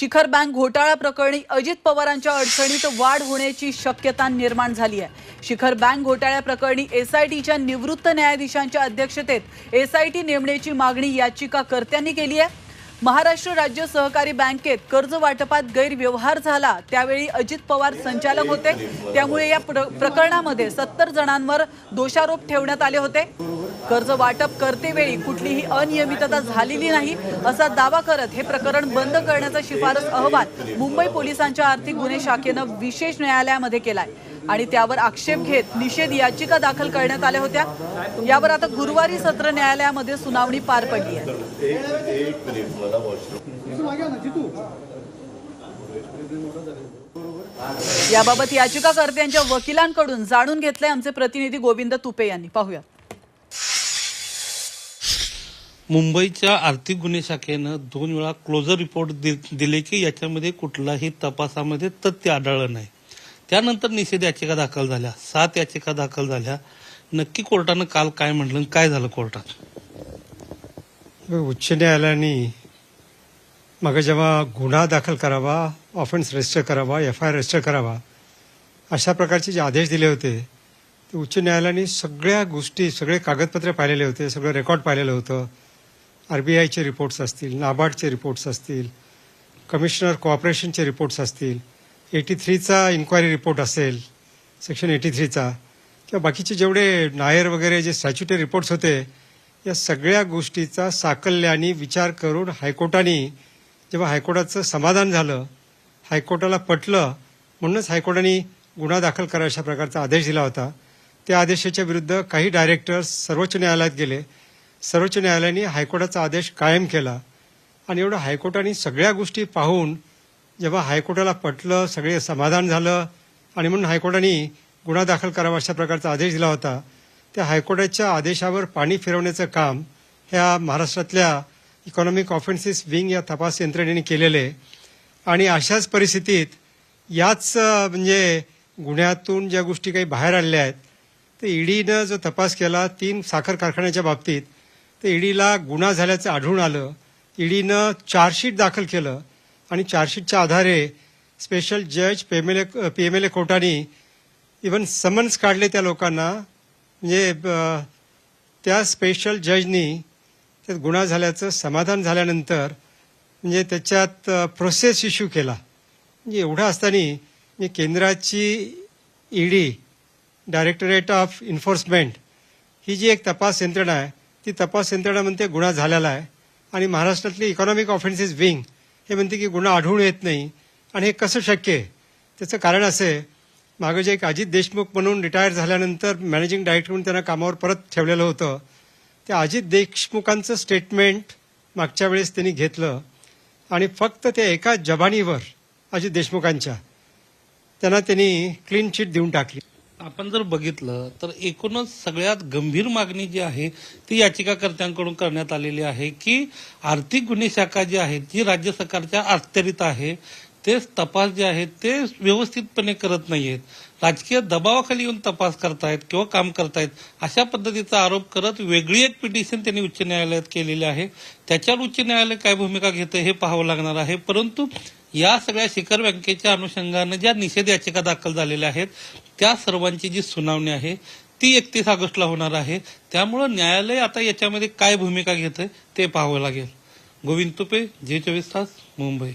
शिखर बँक घोटाळा प्रकरणी अजित पवारांच्या अडचणीत वाढ होण्याची शक्यता निर्माण झाली आहे. शिखर बँक घोटाळ्याप्रकरणी एसआयटीच्या निवृत्त न्यायाधीशांच्या अध्यक्षतेत एसआयटी नेमण्याची मागणी याचिकाकर्त्यांनी केली आहे. महाराष्ट्र राज्य सहकारी बँकेत कर्ज वाटपात गैरव्यवहार झाला. त्यावेळी अजित पवार संचालक होते. त्यामुळे या प्र- प्रकरणामध्ये सत्तर जणांवर दोषारोप ठेवण्यात आले होते. कर्ज वाटप करतेवेळी कुठलीही अनियमितता झालेली नाही असा दावा करत हे प्रकरण बंद करण्याचा शिफारस अहवाल मुंबई पोलिसांच्या आर्थिक गुन्हे शाखेनं विशेष न्यायालयामध्ये केलाय. आणि त्यावर आक्षेप घेत निषेध याचिका दाखल करण्यात आल्या होत्या. यावर आता गुरुवारी सत्र न्यायालयामध्ये सुनावणी पार पडली आहे. याबाबत याचिकाकर्त्यांच्या वकिलांकडून जाणून घेतले आमचे प्रतिनिधी गोविंद तुपे यांनी. पाहूया. मुंबईच्या आर्थिक गुन्हे शाखेनं दोन वेळा क्लोजर रिपोर्ट दिले की याच्यामध्ये कुठलाही तपासामध्ये तथ्य आढळलं नाही. त्यानंतर निषेध याचिका दाखल झाल्या. सात याचिका दाखल झाल्या. नक्की कोर्टानं काल काय म्हटलं आणि काय झालं कोर्टात? उच्च न्यायालयाने मग जेव्हा गुन्हा दाखल करावा ऑफेन्स रजिस्टर करावा एफ आय आर रजिस्टर करावा अशा प्रकारचे जे आदेश दिले होते ते उच्च न्यायालयाने सगळ्या गोष्टी सगळे कागदपत्रे पाहिलेले होते सगळं रेकॉर्ड पाहिलेलं होतं. आरबीआयचे रिपोर्ट्स असतील नाबार्डचे रिपोर्ट्स असतील कमिशनर कॉर्पोरेशनचे रिपोर्ट्स असतील. एटी थ्रीचा इन्क्वायरी रिपोर्ट असेल सेक्शन एटी थ्रीचा किंवा बाकीचे जेवढे नायर वगैरे जे स्टॅच्युटरी रिपोर्ट्स होते या सगळ्या गोष्टीचा साकल्याने विचार करून हायकोर्टाने जेव्हा हायकोर्टाचं समाधान झालं हायकोर्टाला पटलं म्हणूनच हायकोर्टाने गुन्हा दाखल करा अशा प्रकारचा आदेश दिला होता. त्या आदेशाच्या विरुद्ध काही डायरेक्टर्स सर्वोच्च न्यायालयात गेले. सर्वोच्च न्यायालयाने हायकोर्टाचा आदेश कायम केला. आणि एवढं हायकोर्टाने सगळ्या गोष्टी पाहून जेव्हा हायकोर्टाला पटलं सगळे समाधान झालं आणि म्हणून हायकोर्टाने गुन्हा दाखल करावा अशा प्रकारचा आदेश दिला होता त्या हायकोर्टाच्या आदेशावर पाणी फिरवण्याचं काम ह्या महाराष्ट्रातल्या इकॉनॉमिक ऑफेन्सेस विंग या तपास यंत्रणेने केलेले. आणि अशाच परिस्थितीत याच म्हणजे गुन्ह्यातून ज्या गोष्टी काही बाहेर आलेल्या आहेत तर ईडीनं जो तपास केला तीन साखर कारखान्याच्या बाबतीत तर ईडीला गुन्हा झाल्याचं आढळून आलं. ईडीनं चार्जशीट दाखल केलं. आणि चार्जशीटच्या आधारे स्पेशल जज पेमेले पी एम एल ए कोर्टाने इवन समन्स काढले त्या लोकांना. म्हणजे त्या स्पेशल जजनी त्यात गुन्हा झाल्याचं समाधान झाल्यानंतर म्हणजे त्याच्यात प्रोसेस इश्यू केला. म्हणजे एवढं असताना म्हणजे केंद्राची ईडी डायरेक्टरेट ऑफ इन्फोर्समेंट ही जी एक तपास यंत्रणा आहे ती तपास यंत्रणा म्हणते गुन्हा झालेला आहे. आणि महाराष्ट्रातली इकॉनॉमिक ऑफेन्सेस विंग हे म्हणते की गुन्हा आढळून येत नाही. आणि हे कसं शक्य आहे? त्याचं कारण असं आहे मागं जे एक अजित देशमुख म्हणून रिटायर झाल्यानंतर मॅनेजिंग डायरेक्टर म्हणून त्यांना कामावर परत ठेवलेलं होतं. त्या अजित देशमुखांचं स्टेटमेंट मागच्या वेळेस त्यांनी घेतलं. आणि फक्त त्या एका जबानीवर अजित देशमुखांच्या त्यांना त्यांनी क्लीन चिट देऊन टाकली. आपण जर बघितलं तर एकूणच सगळ्यात गंभीर मागणी जी आहे ती याचिकाकर्त्यांकडून करण्यात आलेली आहे की आर्थिक गुन्हे शाखा जी आहे जी राज्य सरकारच्या अखत्यारीत आहे. तेच तपास जे आहेत ते व्यवस्थितपणे करत नाहीयेत. राजकीय दबावाखाली येऊन तपास करतायत किंवा काम करतायत अशा पद्धतीचा आरोप करत वेगळी एक पिटिशन त्यांनी उच्च न्यायालयात केलेली आहे. त्याच्यावर उच्च न्यायालय काय भूमिका घेतं हे पाहावं लागणार आहे. परंतु या सगळ्या शिखर बँकेच्या अनुषंगानं ज्या निषेध याचिका दाखल झालेल्या आहेत त्या सर्वांची जी सुनावणी आहे ती एकतीस ऑगस्टला होणार आहे. त्यामुळं न्यायालय आता याच्यामध्ये काय भूमिका घेतंय ते पाहावं लागेल. गोविंद तुपे जे चोवीस तास मुंबई.